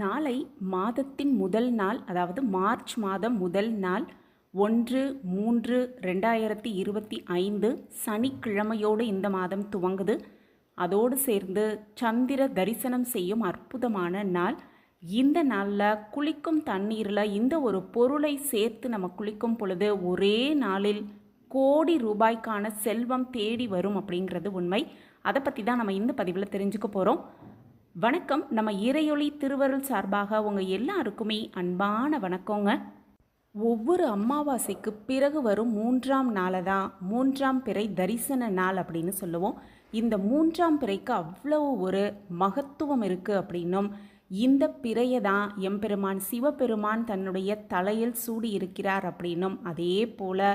நாளை மாதத்தின் முதல் நாள் அதாவது மார்ச் மாதம் முதல் நாள் ஒன்று மூன்று ரெண்டாயிரத்தி இருபத்தி ஐந்து சனிக்கிழமையோடு இந்த மாதம் துவங்குது. அதோடு சேர்ந்து சந்திர தரிசனம் செய்யும் அற்புதமான நாள். இந்த நாளில் குளிக்கும் தண்ணீரில் இந்த ஒரு பொருளை சேர்த்து நம்ம குளிக்கும் பொழுது ஒரே நாளில் கோடி ரூபாய்க்கான செல்வம் தேடி வரும் அப்படிங்கிறது உண்மை. அதை பற்றி தான் நம்ம இந்த பதிவில் தெரிஞ்சுக்க போகிறோம் வணக்கம். நம்ம இறையொளி திருவருள் சார்பாக உங்கள் எல்லாருக்குமே அன்பான வணக்கங்க. ஒவ்வொரு அமாவாசைக்கு பிறகு வரும் மூன்றாம் நாளை தான் மூன்றாம் பிறை தரிசன நாள் அப்படின்னு சொல்லுவோம். இந்த மூன்றாம் பிறைக்கு அவ்வளவு ஒரு மகத்துவம் இருக்குது அப்படின்னும் இந்த பிறையை தான் எம்பெருமான் சிவபெருமான் தன்னுடைய தலையில் சூடி இருக்கிறார் அப்படின்னும். அதே போல்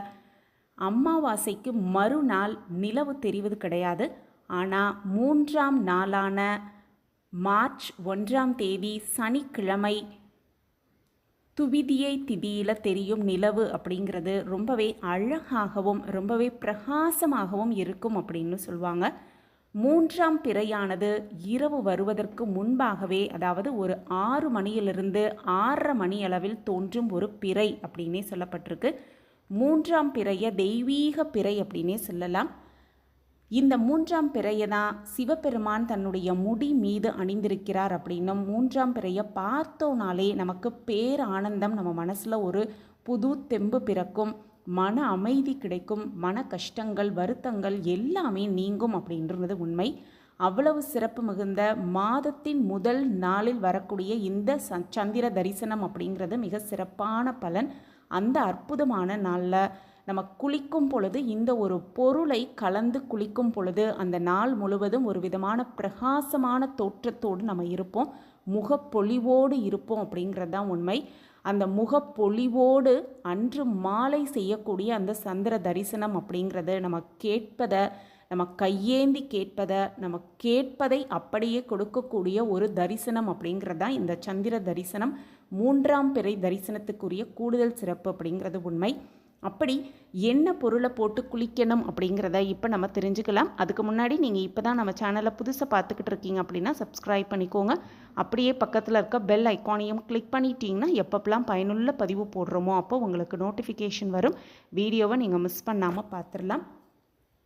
அமாவாசைக்கு மறுநாள் நிலவு தெரிவது கிடையாது. ஆனால் மூன்றாம் நாளான மார்ச் ஒன்றாம் தேதி சனிக்கிழமை. துவிதியை திதியில் தெரியும் நிலவு அப்படிங்கிறது ரொம்பவே அழகாகவும் ரொம்பவே பிரகாசமாகவும் இருக்கும் அப்படின்னு சொல்லுவாங்க. மூன்றாம் பிறையானது இரவு வருவதற்கு முன்பாகவே அதாவது ஒரு ஆறு மணியிலிருந்து ஆறரை மணி அளவில் தோன்றும் ஒரு பிறை அப்படின்னே சொல்லப்பட்டிருக்கு. மூன்றாம் பிறைய தெய்வீக பிறை அப்படின்னே சொல்லலாம். இந்த மூன்றாம் பிறையை தான் சிவபெருமான் தன்னுடைய முடி மீது அணிந்திருக்கிறார் அப்படின்னும் மூன்றாம் பிறையை பார்த்தோனாலே நமக்கு பேர் ஆனந்தம் நம்ம மனசில் ஒரு புது தெம்பு பிறக்கும். மன அமைதி கிடைக்கும் மன கஷ்டங்கள் வருத்தங்கள் எல்லாமே நீங்கும் அப்படின்றது உண்மை. அவ்வளவு சிறப்பு மிகுந்த மாதத்தின் முதல் நாளில் வரக்கூடிய இந்த சந்திர தரிசனம் அப்படிங்கிறது மிக சிறப்பான பலன். அந்த அற்புதமான நாளில் நம்ம குளிக்கும் பொழுது இந்த ஒரு பொருளை கலந்து குளிக்கும் பொழுது அந்த நாள் முழுவதும் ஒரு விதமான பிரகாசமான தோற்றத்தோடு நம்ம இருப்போம். முகப்பொலிவோடு இருப்போம் அப்படிங்கிறது தான் உண்மை. அந்த முகப்பொலிவோடு அன்று மாலை செய்யக்கூடிய அந்த சந்திர தரிசனம் அப்படிங்கிறது நம்ம கேட்பதை நம்ம கையேந்தி கேட்பதை நம்ம கேட்பதை அப்படியே கொடுக்கக்கூடிய ஒரு தரிசனம் அப்படிங்கிறது தான் இந்த சந்திர தரிசனம். மூன்றாம் பிறை தரிசனத்துக்குரிய கூடுதல் சிறப்பு அப்படிங்கிறது உண்மை. அப்படி என்ன பொருளை போட்டு குளிக்கணும் அப்படிங்கிறத இப்போ நம்ம தெரிஞ்சுக்கலாம். அதுக்கு முன்னாடி நீங்கள் இப்போ தான் நம்ம சேனலை புதுசாக பார்த்துக்கிட்டு இருக்கீங்க அப்படின்னா சப்ஸ்கிரைப் பண்ணிக்கோங்க. அப்படியே பக்கத்தில் இருக்க பெல் ஐக்கானையும் கிளிக் பண்ணிட்டீங்கன்னா எப்பப்பெல்லாம் பயனுள்ள பதிவு போடுறோமோ அப்போ உங்களுக்கு நோட்டிஃபிகேஷன் வரும். வீடியோவை நீங்கள் மிஸ் பண்ணாமல் பார்த்துடலாம்.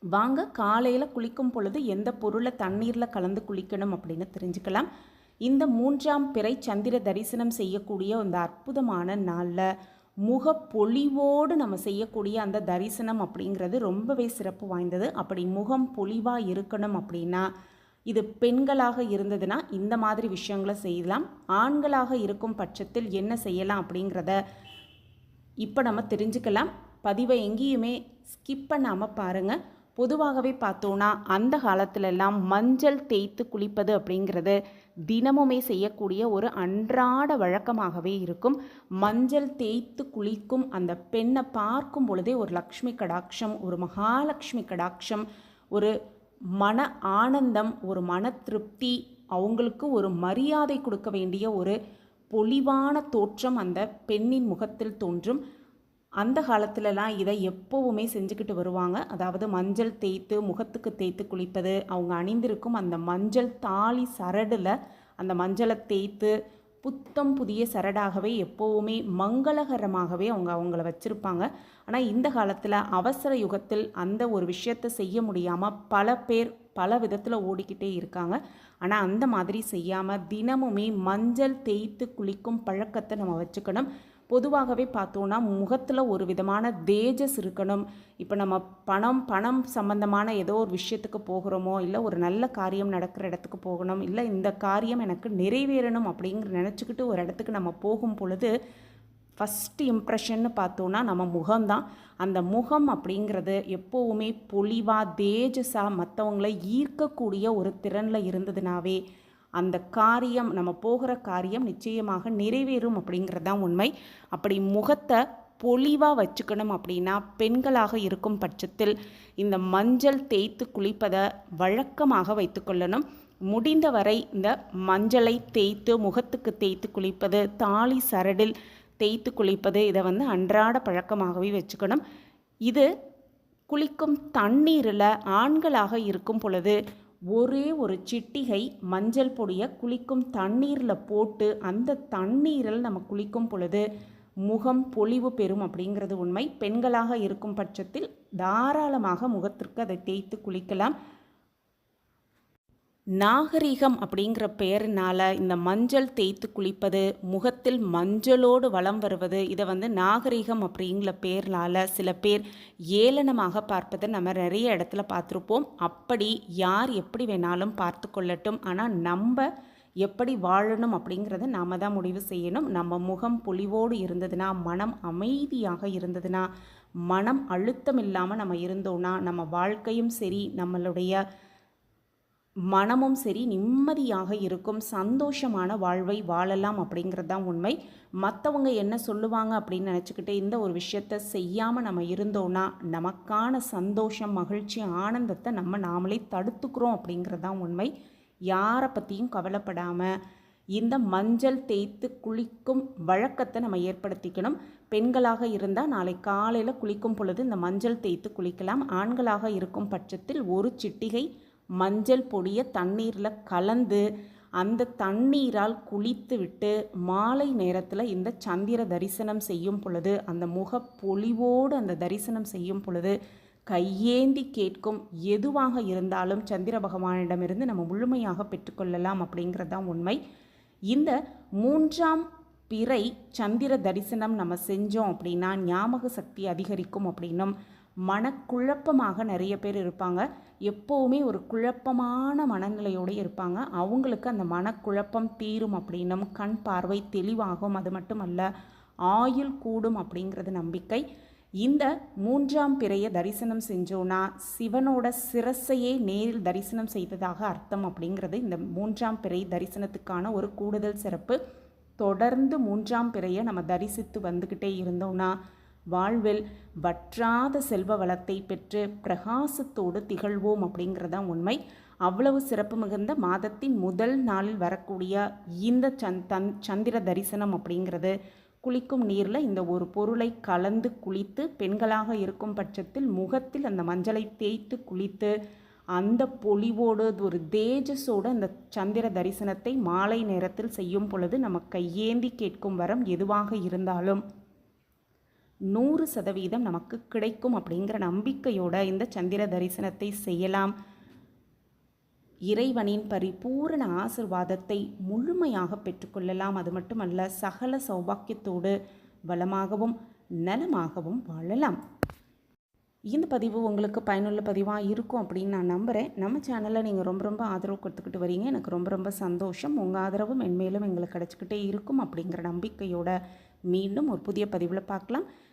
வாங்க காலையில் குளிக்கும் பொழுது எந்த பொருளை தண்ணீரில் கலந்து குளிக்கணும் அப்படின்னு தெரிஞ்சுக்கலாம். இந்த மூன்றாம் பிறை சந்திர தரிசனம் செய்யக்கூடிய அந்த அற்புதமான நாளில் முகப்பொலிவோடு நம்ம செய்யக்கூடிய அந்த தரிசனம் அப்படிங்கிறது ரொம்பவே சிறப்பு வாய்ந்தது. அப்படி முகம் பொலிவாக இருக்கணும் அப்படின்னா இது பெண்களாக இருந்ததுன்னா இந்த மாதிரி விஷயங்களை செய்யலாம். ஆண்களாக இருக்கும் பட்சத்தில் என்ன செய்யலாம் அப்படிங்கிறத இப்போ நம்ம தெரிஞ்சுக்கலாம். பதிவை எங்கேயுமே ஸ்கிப் பண்ணாமல் பாருங்கள் பொதுவாகவே பார்த்தோன்னா அந்த காலத்திலெல்லாம் மஞ்சள் தேய்த்து குளிப்பது அப்படிங்கிறது தினமுமே செய்யக்கூடிய ஒரு அன்றாட வழக்கமாகவே இருக்கும். மஞ்சள் தேய்த்து குளிக்கும் அந்த பெண்ணை பார்க்கும் பொழுதே ஒரு லக்ஷ்மி கடாட்சம் ஒரு மகாலட்சுமி கடாட்சம் ஒரு மன ஆனந்தம் ஒரு மன திருப்தி அவங்களுக்கு ஒரு மரியாதை கொடுக்க வேண்டிய ஒரு பொலிவான தோற்றம் அந்த பெண்ணின் முகத்தில் தோன்றும். அந்த காலத்துலலாம் இதை எப்போவுமே செஞ்சுக்கிட்டு வருவாங்க. அதாவது மஞ்சள் தேய்த்து முகத்துக்கு தேய்த்து குளிப்பது அவங்க அணிந்திருக்கும் அந்த மஞ்சள் தாலி சரடில் அந்த மஞ்சளை தேய்த்து புத்தம் புதிய சரடாகவே எப்போவுமே மங்களகரமாகவே அவங்க அவங்கள வச்சுருப்பாங்க. ஆனால் இந்த காலத்தில் அவசர யுகத்தில் அந்த ஒரு விஷயத்தை செய்ய முடியாமல் பல பேர் பல விதத்தில் ஓடிக்கிட்டே இருக்காங்க. ஆனால் அந்த மாதிரி செய்யாமல் தினமுமே மஞ்சள் தேய்த்து குளிக்கும் பழக்கத்தை நம்ம வச்சுக்கணும். பொதுவாகவே பார்த்தோன்னா முகத்தில் ஒரு விதமான தேஜஸ் இருக்கணும். இப்போ நம்ம பணம் பணம் சம்பந்தமான ஏதோ ஒரு விஷயத்துக்கு போகிறோமோ இல்லை ஒரு நல்ல காரியம் நடக்கிற இடத்துக்கு போகணும் இல்லை இந்த காரியம் எனக்கு நிறைவேறணும் அப்படிங்கிற நினச்சிக்கிட்டு ஒரு இடத்துக்கு நம்ம போகும் பொழுது ஃபஸ்ட்டு இம்ப்ரெஷன்னு பார்த்தோன்னா நம்ம முகம்தான். அந்த முகம் அப்படிங்கிறது எப்போவுமே பொலிவாக தேஜஸாக மற்றவங்களை ஈர்க்கக்கூடிய ஒரு திறனில் இருந்ததுனாவே அந்த காரியம் நம்ம போகிற காரியம் நிச்சயமாக நிறைவேறும் அப்படிங்கிறது தான் உண்மை. அப்படி முகத்தை பொலிவாக வச்சுக்கணும் அப்படின்னா பெண்களாக இருக்கும் பட்சத்தில் இந்த மஞ்சள் தேய்த்து குளிப்பதை வழக்கமாக வைத்துக்கொள்ளணும் முடிந்தவரை இந்த மஞ்சளை தேய்த்து முகத்துக்கு தேய்த்து குளிப்பது தாலி சரடில் தேய்த்து குளிப்பது இதை வந்து அன்றாட பழக்கமாகவே வச்சுக்கணும். இது குளிக்கும் தண்ணீரில் ஆண்களாக இருக்கும் பொழுது ஒரே ஒரு சிட்டிகை மஞ்சள் பொடியை குளிக்கும் தண்ணீரில் போட்டு அந்த தண்ணீரில் நம்ம குளிக்கும் பொழுது முகம் பொலிவு பெறும் அப்படிங்கிறது உண்மை. பெண்களாக இருக்கும் பட்சத்தில் தாராளமாக முகத்திற்கு அதை தேய்த்து குளிக்கலாம். நாகரிகம் அப்படிங்கிற பெயரினால் இந்த மஞ்சள் தேய்த்து குளிப்பது முகத்தில் மஞ்சளோடு வளம் வருவது இதை வந்து நாகரிகம் அப்படிங்கிற பேர்னால் சில பேர் ஏளனமாக பார்ப்பதை நம்ம நிறைய இடத்துல பார்த்துருப்போம். அப்படி யார் எப்படி வேணாலும் பார்த்து கொள்ளட்டும். ஆனால் நம்ம எப்படி வாழணும் அப்படிங்கிறத நாம் தான் முடிவு செய்யணும். நம்ம முகம் பொலிவோடு இருந்ததுன்னா மனம் அமைதியாக இருந்ததுன்னா மனம் அழுத்தம் இல்லாமல் நம்ம இருந்தோன்னா நம்ம வாழ்க்கையும் சரி நம்மளுடைய மனமும் சரி நிம்மதியாக இருக்கும் சந்தோஷமான வாழ்வை வாழலாம் அப்படிங்கிறது தான் உண்மை. மற்றவங்க என்ன சொல்லுவாங்க அப்படின்னு நினச்சிக்கிட்டு இந்த ஒரு விஷயத்த செய்யாமல் நம்ம இருந்தோன்னா நமக்கான சந்தோஷம் மகிழ்ச்சி ஆனந்தத்தை நம்ம நாமளே தடுத்துக்கிறோம் அப்படிங்கிறது தான் உண்மை. யாரை பற்றியும் கவலைப்படாமல் இந்த மஞ்சள் தேய்த்து குளிக்கும் வழக்கத்தை நம்ம ஏற்படுத்திக்கணும். பெண்களாக இருந்தால் நாளை காலையில் குளிக்கும் பொழுது இந்த மஞ்சள் தேய்த்து குளிக்கலாம். ஆண்களாக இருக்கும் பட்சத்தில் ஒரு சிட்டிகை மஞ்சள் பொடியை தண்ணீரில் கலந்து அந்த தண்ணீரால் குளித்து விட்டு மாலை நேரத்தில் இந்த சந்திர தரிசனம் செய்யும் பொழுது அந்த முகப்பொலிவோடு அந்த தரிசனம் செய்யும் பொழுது கையேந்தி கேட்கும் எதுவாக இருந்தாலும் சந்திர பகவானிடமிருந்து நம்ம முழுமையாக பெற்றுக்கொள்ளலாம் அப்படிங்கிறது தான் உண்மை. இந்த மூன்றாம் பிறை சந்திர தரிசனம் நம்ம செஞ்சோம் அப்படின்னா ஞாபக சக்தி அதிகரிக்கும் அப்படின்னும் மனக்குழப்பமாக நிறைய பேர் இருப்பாங்க. எப்போவுமே ஒரு குழப்பமான மனநிலையோடு இருப்பாங்க. அவங்களுக்கு அந்த மனக்குழப்பம் தீரும் அப்படின்னும் கண் பார்வை தெளிவாகும். அது மட்டுமல்ல ஆயுள் கூடும் அப்படிங்கிறது நம்பிக்கை. இந்த மூன்றாம் பிறையை தரிசனம் செஞ்சோன்னா சிவனோட சிரசையே நேரில் தரிசனம் செய்ததாக அர்த்தம் அப்படிங்கிறது இந்த மூன்றாம் பிறை தரிசனத்துக்கான ஒரு கூடுதல் சிறப்பு. தொடர்ந்து மூன்றாம் பிறையை நம்ம தரிசித்து வந்துக்கிட்டே இருந்தோம்னா வாழ்வில் வற்றாத செல்வ வளத்தை பெற்று பிரகாசத்தோடு திகழ்வோம் அப்படிங்கிறதான் உண்மை. அவ்வளவு சிறப்பு மிகுந்த மாதத்தின் முதல் நாளில் வரக்கூடிய இந்த சந் தன் சந்திர தரிசனம் அப்படிங்கிறது குளிக்கும் நீரில் இந்த ஒரு பொருளை கலந்து குளித்து பெண்களாக இருக்கும் பட்சத்தில் முகத்தில் அந்த மஞ்சளை தேய்த்து குளித்து அந்த பொலிவோடு ஒரு தேஜஸோடு அந்த சந்திர தரிசனத்தை மாலை நேரத்தில் செய்யும் பொழுது நம்ம கையேந்தி கேட்கும் வரம் எதுவாக இருந்தாலும் நூறு சதவீதம் நமக்கு கிடைக்கும் அப்படிங்கிற நம்பிக்கையோட இந்த சந்திர தரிசனத்தை செய்யலாம். இறைவனின் பரிபூரண ஆசிர்வாதத்தை முழுமையாக பெற்றுக்கொள்ளலாம். அது மட்டுமல்ல சகல சௌபாக்கியத்தோடு வளமாகவும் நலமாகவும் வாழலாம். இந்த பதிவு உங்களுக்கு பயனுள்ள பதிவாக இருக்கும் அப்படின்னு நான் நம்புகிறேன் நம்ம சேனலில் நீங்கள் ரொம்ப ரொம்ப ஆதரவு கொடுத்துக்கிட்டு வரீங்க. எனக்கு ரொம்ப ரொம்ப சந்தோஷம். உங்கள் ஆதரவும் மென்மேலும் எங்களுக்கு கிடச்சிக்கிட்டே இருக்கும் அப்படிங்கிற நம்பிக்கையோட மீண்டும் ஒரு புதிய பதிவில் பார்க்கலாம்.